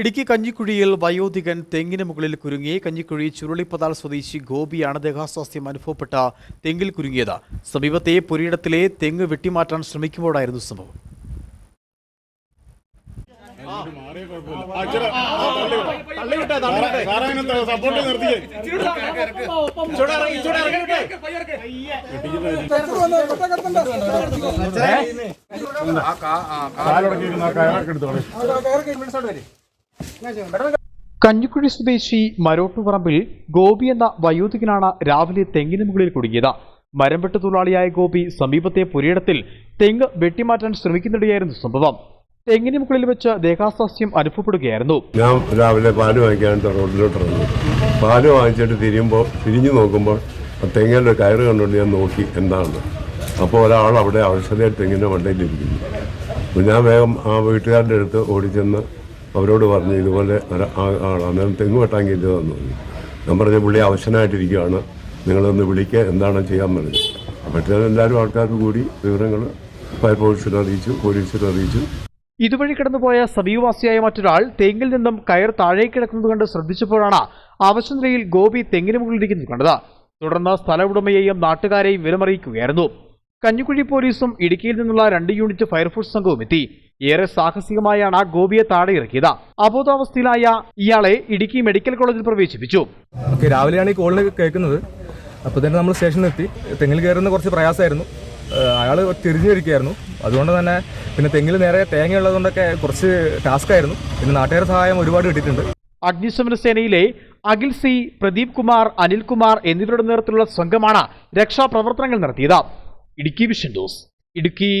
ഇടുക്കി കഞ്ഞിക്കുഴിയിൽ വയോധികൻ തെങ്ങിന് മുകളിൽ കുരുങ്ങി. കഞ്ഞിക്കുഴി ചുരുളിപ്പതാൽ സ്വദേശി ഗോപിയാണ് ദേഹാസ്വാസ്ഥ്യം അനുഭവപ്പെട്ട തെങ്ങിൽ കുരുങ്ങിയത്. സമീപത്തെ പുരയിടത്തിലെ തെങ്ങ് വെട്ടിമാറ്റാൻ ശ്രമിക്കുമ്പോഴായിരുന്നു സംഭവം. ആ കയറൊക്കെ എടുത്തോളെ. കഞ്ഞിക്കുഴി സ്വദേശി മരോട്ടുപറമ്പിൽ ഗോപി എന്ന വയോധികനാണ് രാവിലെ തെങ്ങിന് മുകളിൽ കുടുങ്ങിയത്. മരംവെട്ട് തൊഴിലാളിയായ ഗോപി സമീപത്തെ പുരയിടത്തിൽ തെങ്ങ് വെട്ടിമാറ്റാൻ ശ്രമിക്കുന്നിടെയായിരുന്നു സംഭവം. തെങ്ങിന് മുകളിൽ വെച്ച് ദേഹാസ്വാസ്യം അനുഭവപ്പെടുകയായിരുന്നു. ഞാൻ രാവിലെ പാൽ വാങ്ങിക്കാൻ റോഡിലോട്ട് ഇറങ്ങി. പാൽ വാങ്ങിച്ചിട്ട് തിരിയുമ്പോൾ തിരിഞ്ഞു നോക്കുമ്പോൾ തെങ്ങിന്റെ കയറ് കണ്ടുകൊണ്ട് ഞാൻ നോക്കി എന്താണ്. അപ്പോൾ ഒരാൾ അവിടെ ഔഷധ തെങ്ങിന്റെ മണ്ടയിലിരിക്കുന്നു. ഞാൻ വേഗം ആ വീട്ടുകാരുടെ അടുത്ത് ഓടിച്ചെന്ന് അവരോട് പറഞ്ഞു ഇതുപോലെ ആളാണ് അന്നേരം തെങ്ങ് വെട്ടാൻ കിട്ടി തന്നു. ഞാൻ പറഞ്ഞ പുള്ളി അവശനായിട്ടിരിക്കുകയാണ്. നിങ്ങളൊന്ന് വിളിക്കുക എന്താണ് ചെയ്യാൻ പറഞ്ഞു അപ്പോഴത്തേനും എല്ലാവരും ആൾക്കാർക്ക് കൂടി വിവരങ്ങൾ ഫയർ ഫയർഫോഴ്സിനെ അറിയിച്ചു പോലീസിനെ അറിയിച്ചു. ഇതുവഴി കടന്നുപോയ സമീപവാസിയായ മറ്റൊരാൾ തെങ്ങിൽ നിന്നും കയർ താഴേക്ക് കിടക്കുന്നത് കണ്ട് ശ്രദ്ധിച്ചപ്പോഴാണ് അവശനിലയിൽ ഗോപി തെങ്ങിന് മുകളിലിരിക്കുന്നത് കണ്ടത്. തുടർന്ന് സ്ഥല ഉടമയെയും നാട്ടുകാരെയും വിലമറിയിക്കുകയായിരുന്നു. കഞ്ഞിക്കുഴി പോലീസും ഇടുക്കിയിൽ നിന്നുള്ള രണ്ട് യൂണിറ്റ് ഫയർഫോഴ്സ് സംഘവും എത്തി. ഏറെ സാഹസികമായാണ് ആ ഗോപിയെ താഴെ ഇറക്കിയത് അബോധാവസ്ഥയിലായ ഇയാളെ ഇടുക്കി മെഡിക്കൽ കോളേജിൽ പ്രവേശിപ്പിച്ചു. രാവിലെയാണ് ഈ കോളിന് കേൾക്കുന്നത്. അപ്പോൾ തന്നെ നമ്മൾ സ്റ്റേഷനിൽ എത്തി തെങ്ങിൽ കയറുന്ന കുറച്ച് പ്രയാസമായിരുന്നു. അയാൾ തിരിഞ്ഞിരിക്കുകയായിരുന്നു. അതുകൊണ്ട് തന്നെ പിന്നെ തെങ്ങിൽ നേരെ തേങ്ങ ഉള്ളതുകൊണ്ടൊക്കെ കുറച്ച് ടാസ്ക് ആയിരുന്നു പിന്നെ നാട്ടുകാരുടെ സഹായം ഒരുപാട് കിട്ടിയിട്ടുണ്ട്. അഗ്നിശമന സേനയിലെ അഖിൽ സി പ്രദീപ് കുമാർ അനിൽകുമാർ എന്നിവരുടെ നേതൃത്വത്തിലുള്ള സംഘമാണ് രക്ഷാപ്രവർത്തനങ്ങൾ നടത്തിയത്. Idukki vision dose Idukki